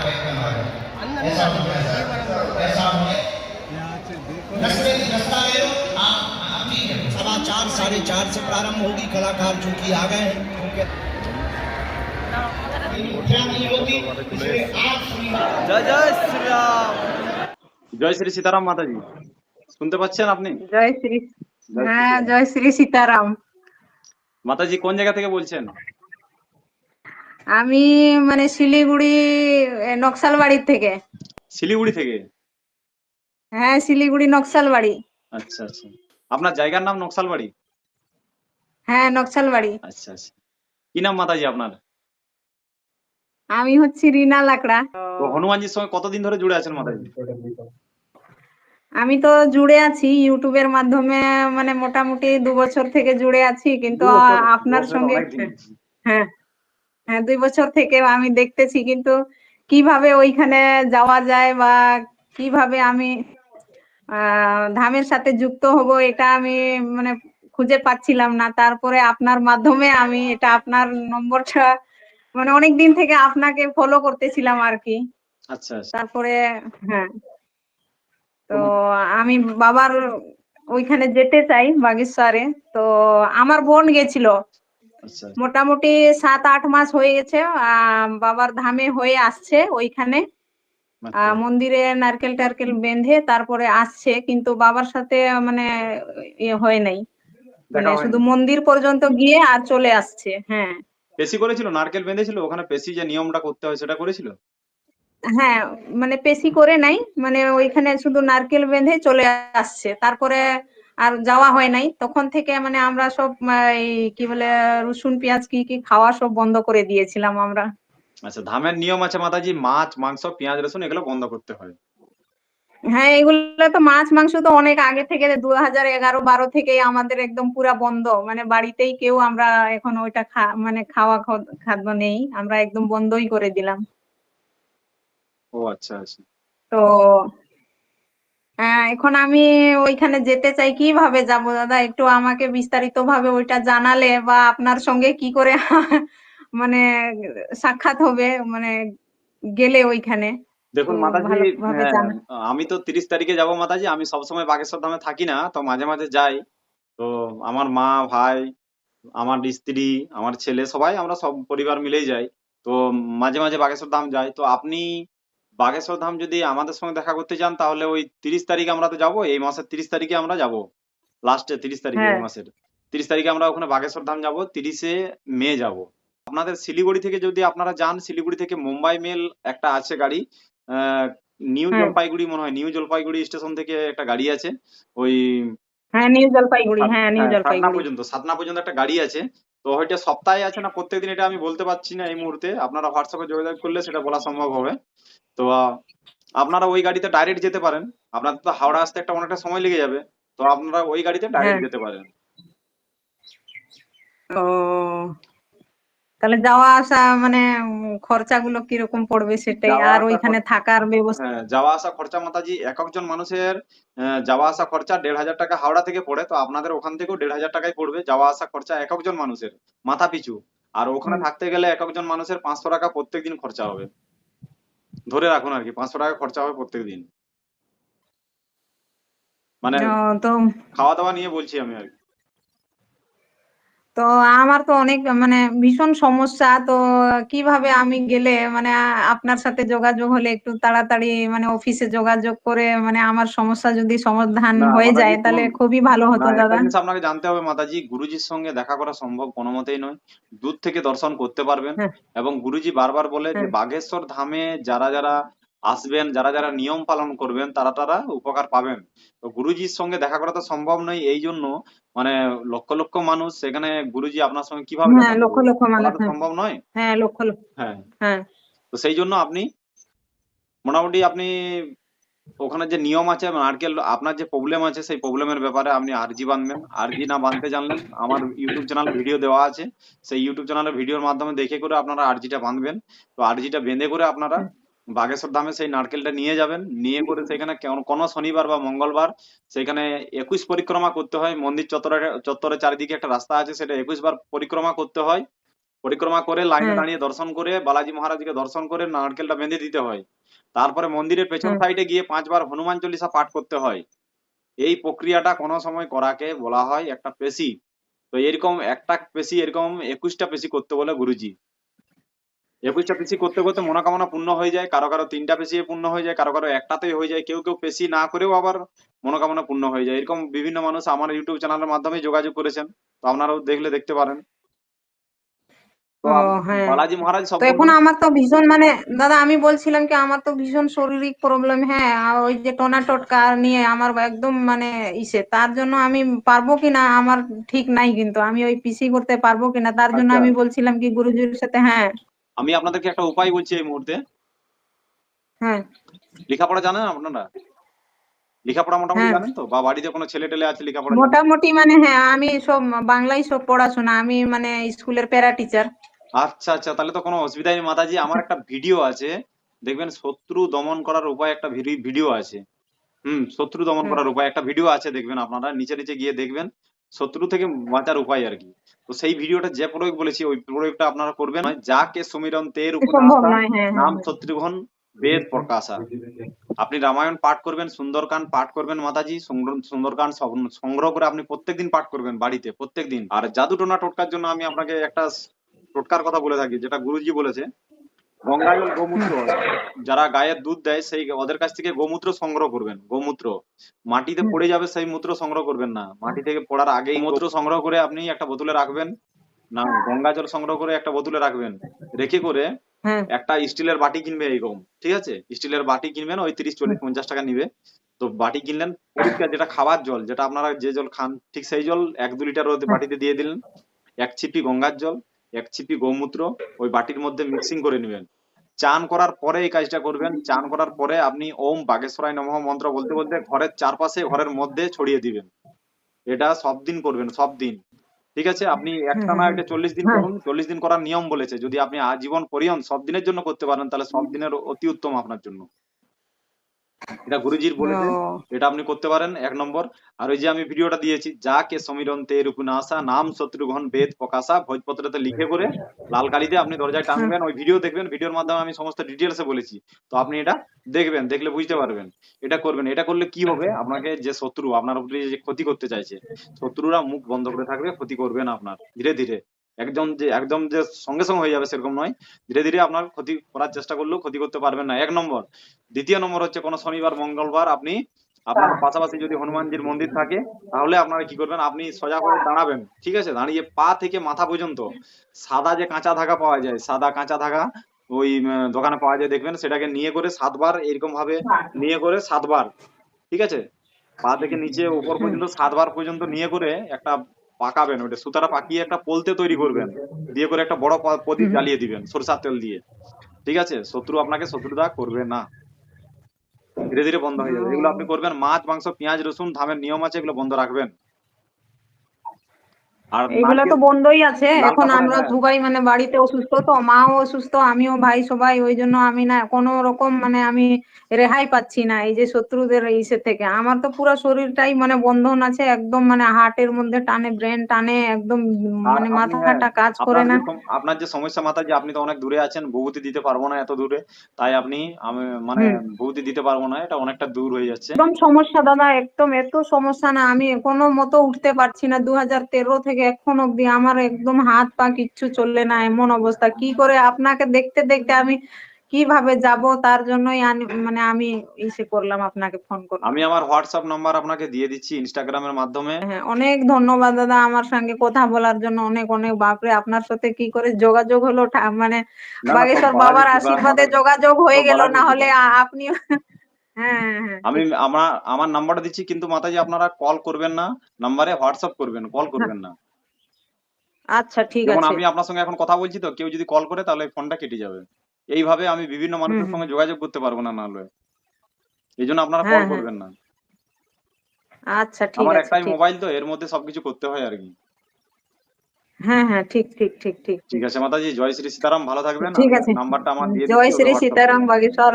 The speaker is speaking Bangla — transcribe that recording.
प्रयत्न करें ऐसा ऐसा होने नस्ले नस्ताले आप ठीक है सवा चार साढ़े चार से प्रारंभ होगी कलाकार चूंकि आ गए हैं उनके उठा नहीं होती इसलिए आज शनिवार জয় জয় শ্রীরাম জয় শ্রী সীতারাম মাতাজি শুনতে পাচ্ছেন আপনি জয় শ্রী জয় হ্যাঁ শ্রী জয় শ্রী সীতারাম মাতাজি কোন জায়গা থেকে বলছেন আমি মানে শিলিগুড়ি নকশাল বাড়ির থেকে। শিলিগুড়ি থেকে? হ্যাঁ শিলিগুড়ি নকশালবাড়ি। আচ্ছা আচ্ছা। আপনার জায়গার নাম নকশালবাড়ি? হ্যাঁ নকশালবাড়ি। আচ্ছা আচ্ছা। কি নাম মাতাজি আপনার? আমি হচ্ছি রিনা লাকড়া। তো হনুমানজির সঙ্গে কতদিন ধরে জুড়ে আছেন মাতাজি? আমি তো জুড়ে আছি ইউটিউবের মাধ্যমে মানে মোটামুটি দু বছর থেকে জুড়ে আছি কিন্তু আপনার সঙ্গে হ্যাঁ। হ্যাঁ দুই বছর থেকে আমি দেখতেছি কিন্তু কীভাবে ওইখানে যাওয়া যায় বা কীভাবে আমি ধামের সাথে যুক্ত হব এটা আমি মানে খুঁজে পাচ্ছিলাম না। তারপরে আপনার মাধ্যমে আমি এটা আপনার নম্বরটা মানে অনেক দিন থেকে আপনাকে ফলো করতেছিলাম আর কি আচ্ছা আচ্ছা। তারপরে হ্যাঁ। তো আমি বাবার ওইখানে যেতে চাই বাগেশ্বরে। তো আমার বোন গেছিল। মোটামুটি সাত আট মাস হয়ে গেছে বাবার ধামে হয়ে আসছে ওইখানে। আচ্ছা। মন্দিরে নারকেল টারকেল বেঁধে তারপরে আসছে কিন্তু বাবার সাথে মানে ইয়ে হয় নাই। মানে শুধু মন্দির পর্যন্ত গিয়ে আর চলে আসছে হ্যাঁ। পেশি করেছিল? নারকেল বেঁধেছিল? ওখানে পেশি যে নিয়মটা করতে হয় সেটা করেছিল? হ্যাঁ মানে পেশি করে নাই মানে ওইখানে শুধু নারকেল বেঁধে চলে আসছে। তারপরে আর যাওয়া হয় নাই। তখন থেকে মানে আমরা সব এই কি বলে রসুন পেঁয়াজ কি কি খাওয়া সব বন্ধ করে দিয়েছিলাম আমরা। আচ্ছা ধামের নিয়ম আছে মাতাজি মাছ মাংস পেঁয়াজ রসুন এগুলো বন্ধ করতে হয়। হ্যাঁ এগুলো তো মাছ মাংস তো অনেক আগে থেকে দু হাজার এগারো বারো থেকেই আমাদের একদম পুরা বন্ধ। মানে বাড়িতেই কেউ আমরা এখন ওইটা খা মানে খাওয়া খাদ- খাদ্য নেই। আমরা একদম বন্ধই করে দিলাম। ও আচ্ছা আচ্ছা। তো এখন আমি ওইখানে যেতে চাই কীভাবে যাব দাদা? একটু আমাকে বিস্তারিত ভাবে ওইটা জানালে বা আপনার সঙ্গে কি করে মানে সাক্ষাৎ হবে মানে গেলে ওইখানে। দেখুন মাতাজি হ্যাঁ। আমি তো তিরিশ তারিখে যাব মাতাজি আমি সবসময় বাগেশ্বর ধামে থাকি না তো মাঝে মাঝে যাই। তো আমার মা ভাই আমার স্ত্রী আমার ছেলে সবাই আমরা সব পরিবার মিলেই যাই। তো মাঝে মাঝে বাগেশ্বর ধাম যাই। তো আপনি বাগেশ্বর ধাম যদি আমাদের সঙ্গে দেখা করতে চান তাহলে ওই তিরিশ তারিখে আমরা তো যাব। এই মাসের তিরিশ তারিখে আমরা যাব। লাস্টে তিরিশ তারিখে এই হ্যাঁ। মাসের। তিরিশ তারিখে আমরা ওখানে বাগেশ্বর ধাম যাব তিরিশে মে যাব। আপনাদের শিলিগুড়ি থেকে যদি আপনারা যান শিলিগুড়ি থেকে মুম্বাই মেল একটা আছে গাড়ি নিউ। জলপাইগুড়ি মনে হয়। নিউ জলপাইগুড়ি স্টেশন থেকে একটা গাড়ি আছে। ওই হ্যাঁ নিউ জলপাইগুড়ি। হ্যাঁ নিউ জলপাইগুড়ি। পর্যন্ত সাতনা পর্যন্ত একটা গাড়ি আছে। তো হয়তো সপ্তাহে আছে না? প্রত্যেকদিন এটা আমি বলতে পারছি না এই মুহূর্তে। আপনারা হোয়াটসঅ্যাপে যোগাযোগ করলে সেটা বলা সম্ভব হবে। তো আপনারা ওই গাড়িতে ডাইরেক্ট যেতে পারেন। আপনাদের তো হাওড়া আসতে একটা অনেকটা সময় লেগে যাবে। তো আপনারা ওই গাড়িতে ডাইরেক্ট হ্যাঁ। যেতে পারেন। ও তাহলে যাওয়া আসা মানে খরচাগুলো কীরকম পড়বে সেটাই? আর ওইখানে থাকার ব্যবস্থা হ্যাঁ যাওয়া আসা খরচা মাতাজি এক একজন মানুষের যাওয়া আসা খরচা দেড় হাজার টাকা হাওড়া থেকে পড়ে তো আপনাদের ওখান থেকেও দেড় হাজার টাকাই পড়বে যাওয়া আসা খরচা এক একজন মানুষের মাথা পিছু। আর ওখানে থাকতে গেলে এক একজন মানুষের পাঁচশো টাকা প্রত্যেকদিন খরচা হবে। ধরে রাখুন আর কি পাঁচশো টাকা খরচা হবে প্রত্যেক দিন মানে তো খাওয়া দাওয়া নিয়ে বলছি আমি আর কি। তো আমার তো অনেক মানে ভীষণ সমস্যা তো কীভাবে আমি গেলে মানে আপনার সাথে যোগাযোগ হলে একটু তাড়াতাড়ি মানে অফিসে যোগাযোগ করে মানে আমার সমস্যা যদি সমাধান হয়ে যায় তাহলে খুবই ভালো হতো দাদা আপনাকে জানতে হবে মাতাজি গুরুজির সঙ্গে দেখা করা সম্ভব কোনো মতেই নয় দূর থেকে দর্শন করতে পারবেন হ্যাঁ। এবং গুরুজি বারবার বলে যে হ্যাঁ। বাগেশ্বর ধামে যারা যারা আসবেন যারা যারা নিয়ম পালন করবেন তারা তারা উপকার পাবেন। তো গুরুজির সঙ্গে দেখা করা তো সম্ভব নয় এই জন্য মানে লক্ষ লক্ষ মানুষ সেখানে গুরুজি আপনার সঙ্গে কীভাবে হ্যাঁ, লক্ষ লক্ষ মানুষ, হ্যাঁ। সম্ভব নয়? হ্যাঁ লক্ষ লক্ষ। হ্যাঁ। হ্যাঁ। তো সেই জন্য আপনি মোটামুটি আপনি ওখানে যে নিয়ম আছে নারকেল আপনার যে প্রবলেম আছে সেই প্রবলেমের ব্যাপারে আপনি আরজি বাঁধবেন আরজি না বাঁধতে জানলেন আমার ইউটিউব চ্যানেলে ভিডিও দেওয়া আছে। সেই ইউটিউব চ্যানেলে ভিডিওর মাধ্যমে দেখে করে আপনারা আরজিটা বাঁধবেন তো আরজিটা বেঁধে করে আপনারা বাগেশ্বর ধামে সেই নারকেলটা নিয়ে যাবেন। নিয়ে করে সেখানে কেন- শনিবার বা মঙ্গলবার সেখানে একুশ পরিক্রমা করতে হয়। মন্দির চত্বরে চত্বরের চারিদিকে একটা রাস্তা আছে সেটা একুশ বার পরিক্রমা করতে হয়। পরিক্রমা করে লাইনে। দাঁড়িয়ে দর্শন করে বালাজি মহারাজকে দর্শন করে নারকেলটা বেঁধে দিতে হয়। তারপরে মন্দিরের পেছন সাইডে গিয়ে পাঁচবার হনুমান চল্লিশা পাঠ করতে হয়। এই প্রক্রিয়াটা কোনো সময় করাকে বলা হয় একটা পেশি। তো এরকম একটা পেশি এরকম একুশটা পেশি করতে বলে গুরুজি। একুশটা পেশি করতে করতে মনোকামনা পূর্ণ হয়ে যায় কারও কারও তিনটা পেশি পূর্ণ হয়ে যায় কারও কারও একটাতেই হয়ে যায় কেউ কেউ পেশি না করেও আবার মনোকামনা পূর্ণ হয়ে যায়। এরকম বিভিন্ন মানুষ আমার ইউটিউব চ্যানেলের মাধ্যমে যোগাযোগ করেছেন তো আপনারাও দেখলে দেখতে পারেন। হ্যাঁ। বালাজি মহারাজ তো এখন আমার তো ভীষণ মানে দাদা আমি বলছিলাম কি আমার তো ভীষণ শারীরিক প্রবলেম হ্যাঁ ওই যে টোনা টোটকা নিয়ে আমার একদম মানে ইসে তার জন্য আমি পারব কিনা আমার ঠিক নাই কিন্তু আমি ওই পিসি করতে পারব কিনা তার জন্য আচ্ছা। আমি বলছিলাম কি গুরুজির সাথে হ্যাঁ। আমি আপনাদেরকে একটা উপায় বলছি এই মুহূর্তে। হ্যাঁ। লেখাপড়া জানেন আপনারা? লেখাপড়া মোটামুটি হ্যাঁ। জানেন তো? বা বাড়িতে কোনো ছেলে টেলে আছে লেখাপড়া মোটামুটি মানে হ্যাঁ আমি সব বাংলায় সব পড়াশোনা আমি মানে স্কুলের প্যারা টিচার। আচ্ছা আচ্ছা তাহলে তো কোনো অসুবিধাই নেই মাতাজি। আমার একটা ভিডিও আছে। দেখবেন শত্রু দমন করার উপায় একটা ভিডিও আছে। হুম শত্রু দমন করার উপায় একটা ভিডিও আছে দেখবেন আপনারা। নিচে নিচে গিয়ে দেখবেন। শত্রু থেকে বাঁচার উপায় আর কি। তো সেই ভিডিওটা যে প্রয়োগ বলেছি ওই প্রয়োগটা আপনারা করবেন। যাকে সমীরণ তের নয় হ্যাঁ নাম হ্যাঁ। শত্রুঘ্ন বেদ প্রকাশা। আপনি রামায়ণ পাঠ করবেন সুন্দরকাণ্ড পাঠ করবেন মাতাজি সুন্দর- সুন্দরকাণ্ড সং- সংগ্রহ করে আপনি প্রত্যেকদিন পাঠ করবেন বাড়িতে প্রত্যেকদিন। আর জাদু টোনা টোটকার জন্য আমি আপনাকে একটা টোটকার কথা বলে থাকি যেটা গুরুজি বলেছে। গঙ্গাজল গোমূত্র যারা গায়ের দুধ দেয় সেই ওদের কাছ থেকে গোমূত্র সংগ্রহ করবেন গোমূত্র। মাটিতে পড়ে যাবে সেই মূত্র সংগ্রহ করবেন না। মাটি থেকে পড়ার আগেই মূত্র সংগ্রহ করে আপনি একটা বোতলে রাখবেন। না গঙ্গা জল সংগ্রহ করে একটা বোতলে রাখবেন। রেখে করে হ্যাঁ। একটা স্টিলের বাটি কিনবে এরকম ঠিক আছে? স্টিলের বাটি কিনবেন ওই তিরিশ চল্লিশ পঞ্চাশ টাকা নিবে। তো বাটি কিনলেন পরিষ্কার যেটা খাবার জল যেটা আপনারা যে জল খান ঠিক সেই জল এক দু লিটার বাটিতে দিয়ে দিলেন। এক ছিপি গঙ্গার জল এক ছিপি গৌমূত্র ওই বাটির মধ্যে মিক্সিং করে নেবেন। চান করার পরে এই কাজটা করবেন। চান করার পরে আপনি ওম বাগেশ্বরায় নমঃ মন্ত্র বলতে বলতে ঘরের চারপাশে ঘরের মধ্যে ছড়িয়ে দিবেন। এটা সব দিন করবেন সব দিন। ঠিক আছে? আপনি একটা না এটা চল্লিশ দিন করুন। চল্লিশ দিন করার নিয়ম বলেছে। যদি আপনি আজীবন পরিয়ন সব দিনের জন্য করতে পারেন তাহলে সব দিনের অতি উত্তম আপনার জন্য। এটা গুরুজির বলেছে ও, এটা আপনি করতে পারেন এক নম্বর। আর ওই যে আমি ভিডিওটা দিয়েছি যাকে সমীরণ তে রূপনাশা নাম শত্রুঘ্ন বেদ প্রকাশা ভোজপত্রতে লিখে করে লাল কালিতে আপনি দরজায় টাঙবেন ওই ভিডিও দেখবেন ভিডিওর মাধ্যমে আমি সমস্ত ডিটেলসে বলেছি। তো আপনি এটা দেখবেন দেখলে বুঝতে পারবেন এটা করবেন। এটা করলে কি হবে? আপনাকে যে শত্রু আপনার উপরে যে ক্ষতি করতে চাইছে শত্রুরা মুখ বন্ধ করে থাকবে ক্ষতি করবে না আপনার ধীরে ধীরে। একদম যে একদম যে সঙ্গে সঙ্গে হয়ে যাবে সেরকম নয়। ধীরে ধীরে আপনার ক্ষতি করার চেষ্টা করলেও ক্ষতি করতে পারবেন না। এক নম্বর, দ্বিতীয় নম্বর হচ্ছে কোনো শনিবার, মঙ্গলবার আপনি আপনার পাশাপাশি যদি হনুমানজির মন্দির থাকে, তাহলে আপনারা কি করবেন? আপনি সোজা করে দাঁড়াবেন। ঠিক আছে? দাঁড়িয়ে পা থেকে মাথা পর্যন্ত সাদা যে কাঁচা ধাগা পাওয়া যায়, সাদা কাঁচা ধাগা ওই দোকানে পাওয়া যায়, দেখবেন সেটাকে নিয়ে করে সাতবার এরকম ভাবে নিয়ে করে সাতবার। ঠিক আছে? পা থেকে নিচে উপর পর্যন্ত সাতবার পর্যন্ত নিয়ে করে একটা পাকাবেন ওটা সুতাটা পাকিয়ে একটা পোলতে তৈরি করবেন। দিয়ে করে একটা বড় প্রদীপ জ্বালিয়ে দিবেন সরষার তেল দিয়ে। ঠিক আছে? শত্রু আপনাকে শত্রুতা করবে না। ধীরে ধীরে বন্ধ হয়ে যাবে। এগুলো আপনি করবেন। মাছ মাংস পেঁয়াজ রসুন ধামের নিয়ম আছে এগুলো বন্ধ রাখবেন। আর এইগুলা তো বন্ধই আছে। এখন আমরা হ্যাঁ। সবাই মানে বাড়িতে অসুস্থ তো মাও অসুস্থ আমিও ভাই সবাই ওই জন্য আমি না কোনো রকম মানে আমি রেহাই পাচ্ছি না এই যে শত্রুদের ইসে থেকে। আমার তো পুরো শরীরটাই মানে বন্ধন আছে একদম মানে হার্টের মধ্যে টানে ব্রেন টানে একদম মানে মাথাটা কাজ আপনার করে যে না আপনার যে সমস্যা মাথা যে আপনি তো অনেক দূরে আছেন বহুতি দিতে পারব না এত দূরে তাই আপনি আমি মানে। বহুতি দিতে পারব না এটা অনেকটা দূর হয়ে যাচ্ছে। একদম সমস্যা দাদা একদম এত সমস্যা না আমি কোনো মতো উঠতে পারছি না। দু হাজার তেরো থেকে এখন অব্দি আমার একদম হাত পা কিচ্ছু চললে না এমন অবস্থা। কি করে আপনাকে দেখতে দেখতে আমি কীভাবে যাব তার জন্যই মানে আমি ইসে করলাম আপনাকে ফোন করলাম আমি আমার হোয়াটসঅ্যাপ নাম্বার আপনাকে দিয়ে দিচ্ছি ইনস্টাগ্রামের মাধ্যমে। হ্যাঁ অনেক ধন্যবাদ দাদা আমার সঙ্গে কথা বলার জন্য অনেক অনেক। বাপরে আপনার সাথে কি করে যোগাযোগ হলো মানে বাগেশ্বর বাবার আশীর্বাদে যোগাযোগ হয়ে গেল না হলে। আপনি হ্যাঁ হ্যাঁ আমি আমার আমার নাম্বারটা দিচ্ছি কিন্তু মাতাজি আপনারা কল করবেন না নাম্বারে হোয়াটসঅ্যাপ করবেন কল করবেন না। আচ্ছা ঠিক যেমন আছে। আমি আপনার সঙ্গে এখন কথা বলছি তো কেউ যদি কল করে তাহলে ফোনটা কেটে যাবে। এইভাবে আমি বিভিন্ন মানুষের সঙ্গে যোগাযোগ করতে পারব না নাহলে। এই জন্য আপনারা হ্যাঁ, কল হ্যাঁ। করবেন না। আচ্ছা ঠিক আমার আছে একটাই মোবাইল তো এর মধ্যে সবকিছু করতে হয় আর কি। হ্যাঁ হ্যাঁ ঠিক ঠিক ঠিক ঠিক ঠিক। আছে মাতাজি জয় শ্রী সীতারাম ভালো থাকবেন। ঠিক আছে। নাম্বারটা আমার দিয়ে জয় শ্রী সীতারাম বাগেশ্বর